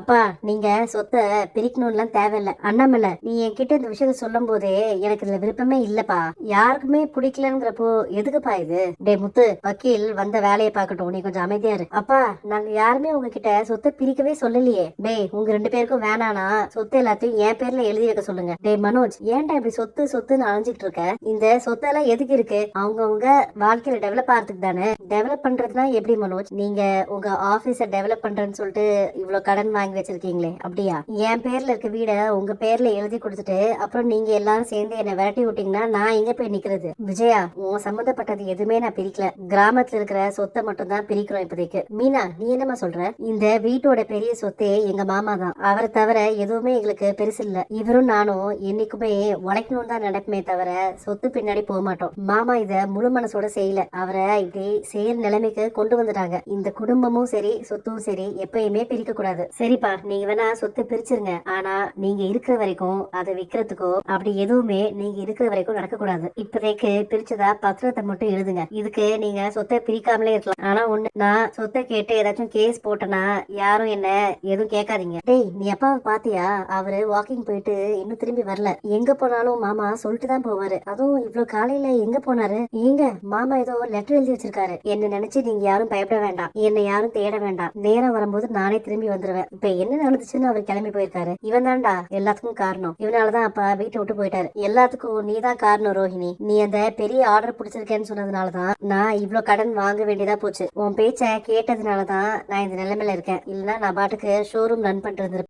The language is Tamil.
அப்பா நீங்க சொத்தை பிரிக்கணும்லாம் தேவையில்ல. அண்ணாமலை நீ என்கிட்ட இந்த விஷயத்த சொல்லும் போதே எனக்கு இதுல விருப்பமே இல்லப்பா. யாருக்குமே பிடிக்கலங்கிறப்போ எதுக்குப்பா இது? டே முத்து வக்கீல் வந்த வேலையை பார்க்கட்டும். நீ கொஞ்சம் அமைதியா இரு. அப்பா நாங்க யாருமே உங்ககிட்ட சொத்தை பிரிக்கவே சொல்லலையே. டேய் உங்க ரெண்டு பேருக்கும் வேணானா சொத்து எல்லாத்தையும் என் பேர்ல எழுதி வைக்க சொல்லுங்க. டேய் மனோஜ் ஏன்டா இப்படி சொத்து சொத்துன்னு அலைஞ்சிட்டு இருக்க? இந்த சொத்தெல்லாம் எதுக்கு இருக்கு? அவங்கவுங்க வாழ்க்கையில டெவலப் ஆகிறதுக்கு தானே? டெவலப் பண்றதுனா எப்படி மனோஜ்? நீங்க உங்க ஆபீஸ டெவலப் பண்றேன்னு சொல்லிட்டு இவ்வளவு கடன் வாங்கி வச்சிருக்கீங்களே அப்படியா? என் பேர்ல இருக்க வீட உங்க பேர்ல எழுதி கொடுத்துட்டு அப்புறம் நீங்க எல்லாரும் சேர்ந்து என்ன விரட்டி விட்டீங்கன்னா நான் எங்க போய் நிக்கிறது? விஜயா உன் சம்பந்தப்பட்டது எதுவுமே நான் பிரிக்கல. கிராமத்துல இருக்கிற சொத்தை மட்டும் தான் பிரிக்கிறோம் இப்போதைக்கு. மீனா நீ என்னமா சொல்ற? இந்த வீட்டோட பெரிய சொத்தே எங்க மாமா தான். அவரை தவிர எதுவுமே எங்களுக்கு பெருசு இல்ல. இவரும் நானும் என்னைக்குமே உழைக்கணும் தான் நடக்குமே தவிர சொத்து பின்னாடி போக மாட்டோம். மாமா இத முழு மனசோட செய்யல. அவரை இப்படி செயல் நிலைமைக்கு கொண்டு வந்துட்டாங்க. இந்த குடும்பமும் சரி சொத்தும் சரி எப்பயுமே பிரிக்க கூடாது. கண்டிப்பா நீங்க வேணா சொத்து பிரிச்சிருங்க. ஆனா நீங்க இருக்கிற வரைக்கும் அதை விக்கிறதுக்கோ அப்படி எதுவுமே நீங்க இருக்கிற வரைக்கும் நடக்கக்கூடாது. இப்போதைக்கு பிரிச்சதா பத்திரத்தை மட்டும் எழுதுங்க. இதுக்கு நீங்க சொத்தை பிரிக்காமலே இருக்கலாம். ஆனா ஒண்ணு நான் சொத்தை கேட்டு ஏதாச்சும் கேஸ் போட்டேன்னா யாரும் என்ன எதுவும் கேட்காதீங்க. டேய் நீ அப்பா பாத்தியா? அவரு வாக்கிங் போயிட்டு இன்னும் திரும்பி வரல. எங்க போனாலும் மாமா சொல்லிட்டு தான் போவாரு. அதுவும் இவ்வளவு காலையில எங்க போனாரு? எங்க மாமா ஏதோ லெட்டர் எழுதி வச்சிருக்காரு. என்ன நினைச்சு நீங்க யாரும் பயப்பட வேண்டாம். என்னை யாரும் தேட வேண்டாம். நேரம் வரும்போது நானே திரும்பி வந்துருவேன். இப்ப என்ன நடந்துச்சுன்னு அவர் கிளம்பி போயிருக்காரு. இவன் தான்டா எல்லாத்துக்கும் காரணம். இவனாலதான் அப்பா வீட்டை விட்டு போயிட்டாரு. எல்லாத்துக்கும் நீ தான் காரணம் ரோஹிணி. நீ அந்த பெரிய ஆர்டர் பிடிச்சிருக்கேன்னு சொன்னதுனாலதான் நான் இவ்வளவு கடன் வாங்க வேண்டியதா போச்சு. உன் பேச்ச கேட்டதுனாலதான் நான் இந்த நிலைமையில இருக்கேன். இல்லைன்னா நான் பாட்டுக்கு ஷோரூம் ரன் பண்ணிட்டு இருந்திருப்பேன்.